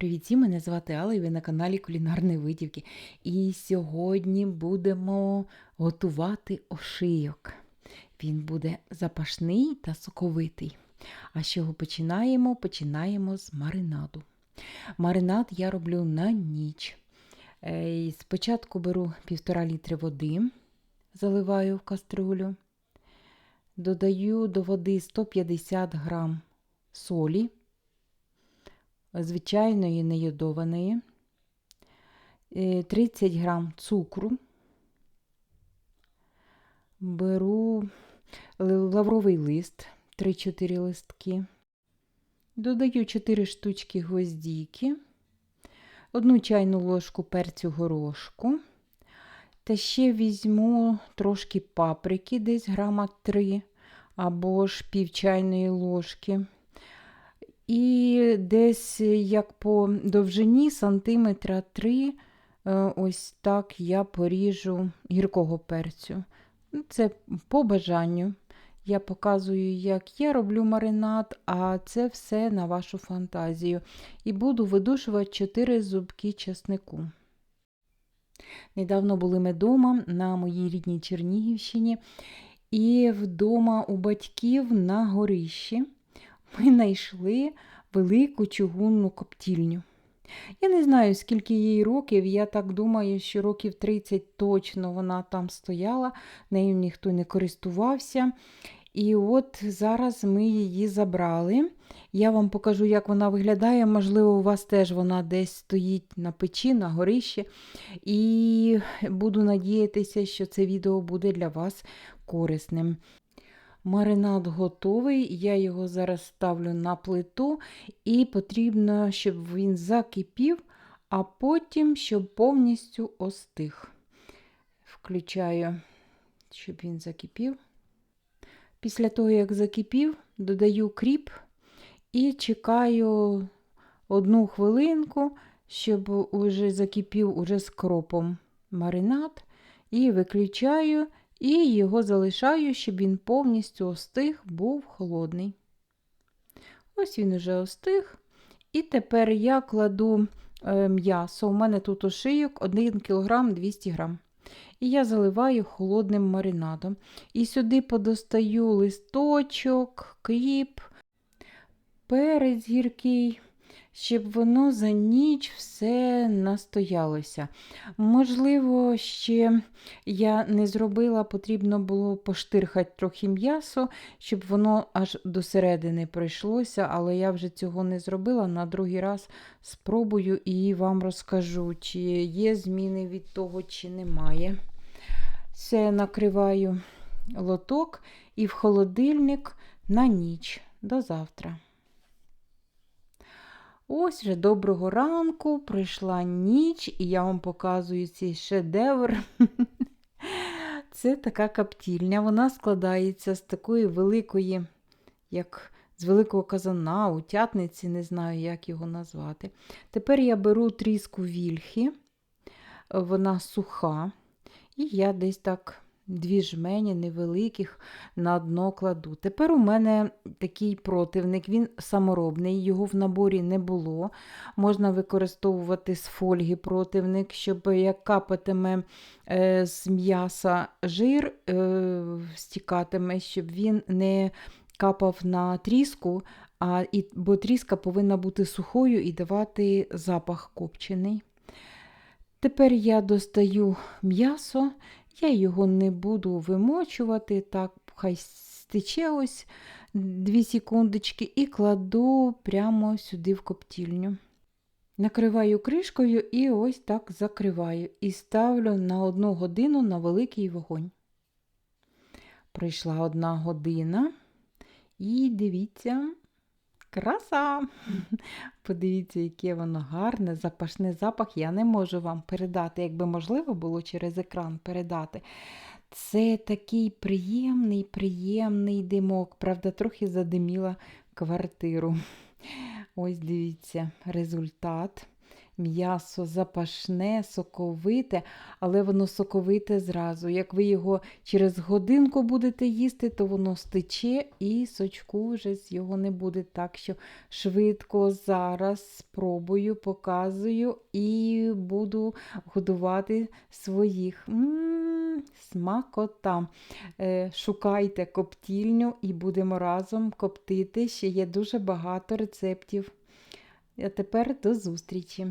Привіт, мене звати Алла і ви на каналі Кулінарної Витівки. І сьогодні будемо готувати ошийок. Він буде запашний та соковитий. А з чого починаємо? Починаємо з маринаду. Маринад я роблю на ніч. Е, Спочатку беру півтора літри води, заливаю в каструлю, додаю до води 150 грам солі звичайної нейодованої, 30 грам цукру, беру лавровий лист, 3-4 листки, додаю 4 штучки гвоздіки, одну чайну ложку перцю горошку. Та ще візьму трошки паприки, десь грама 3 або ж пів чайної ложки. І десь як по довжині сантиметра 3, е, ось так я поріжу гіркого перцю. Ну, це по бажанню. Я показую, як я роблю маринад, а це все на вашу фантазію. І буду видушувати 4 зубки чеснику. Недавно були ми вдома на моїй рідній Чернігівщині, і вдома у батьків на горищі ми знайшли велику чугунну коптільню. Я не знаю, скільки їй років, я так думаю, що років 30 точно вона там стояла, нею ніхто не користувався. І от зараз ми її забрали. Я вам покажу, як вона виглядає. Можливо, у вас теж вона десь стоїть на печі, на горищі. І буду надіятися, що це відео буде для вас корисним. Маринад готовий, я його зараз ставлю на плиту, і потрібно, щоб він закипів, а потім, щоб повністю остиг. Включаю, щоб він закипів. Після того, як закипів, додаю кріп і чекаю одну хвилинку, щоб уже закипів уже з кропом маринад, і виключаю і його залишаю, щоб він повністю остиг, був холодний. Ось він уже остиг. І тепер я кладу е, м'ясо. У мене тут ошийок 1 кг 200 г. І я заливаю холодним маринадом. І сюди подостаю листочок, кріп, перець гіркий щоб воно за ніч все настоялося. Можливо, ще я не зробила, потрібно було поштирхати трохи м'ясо, щоб воно аж до середини пройшлося, але я вже цього не зробила. На другий раз спробую і вам розкажу, чи є зміни від того, чи немає. Все накриваю лоток і в холодильник на ніч. До завтра. Ось вже доброго ранку, прийшла ніч, і я вам показую цей шедевр. Це така каптільня. Вона складається з такої великої, як з великого казана, утятниці, не знаю, як його назвати. Тепер я беру тріску вільхи, вона суха, і я десь так дві жмені невеликих на дно кладу. Тепер у мене такий противник, він саморобний, його в наборі не було. Можна використовувати з фольги противник, щоб як капатиме е, з м'яса жир, е, стікатиме, щоб він не капав на тріску, а, і, бо тріска повинна бути сухою і давати запах копчений. Тепер я достаю м'ясо я його не буду вимочувати, так, хай стече ось 2 секундочки і кладу прямо сюди в коптільню. Накриваю кришкою і ось так закриваю. І ставлю на одну годину на великий вогонь. Пройшла одна година, і дивіться, Краса! Подивіться, яке воно гарне, запашний запах. Я не можу вам передати, якби можливо було через екран передати. Це такий приємний, приємний димок. Правда, трохи задиміла квартиру. Ось дивіться, результат. М'ясо запашне, соковите, але воно соковите зразу. Як ви його через годинку будете їсти, то воно стече і сочку вже з його не буде. Так що швидко зараз спробую, показую і буду годувати своїх. Смакота. Е, Шукайте коптільню і будемо разом коптити. Ще є дуже багато рецептів. А тепер до зустрічі!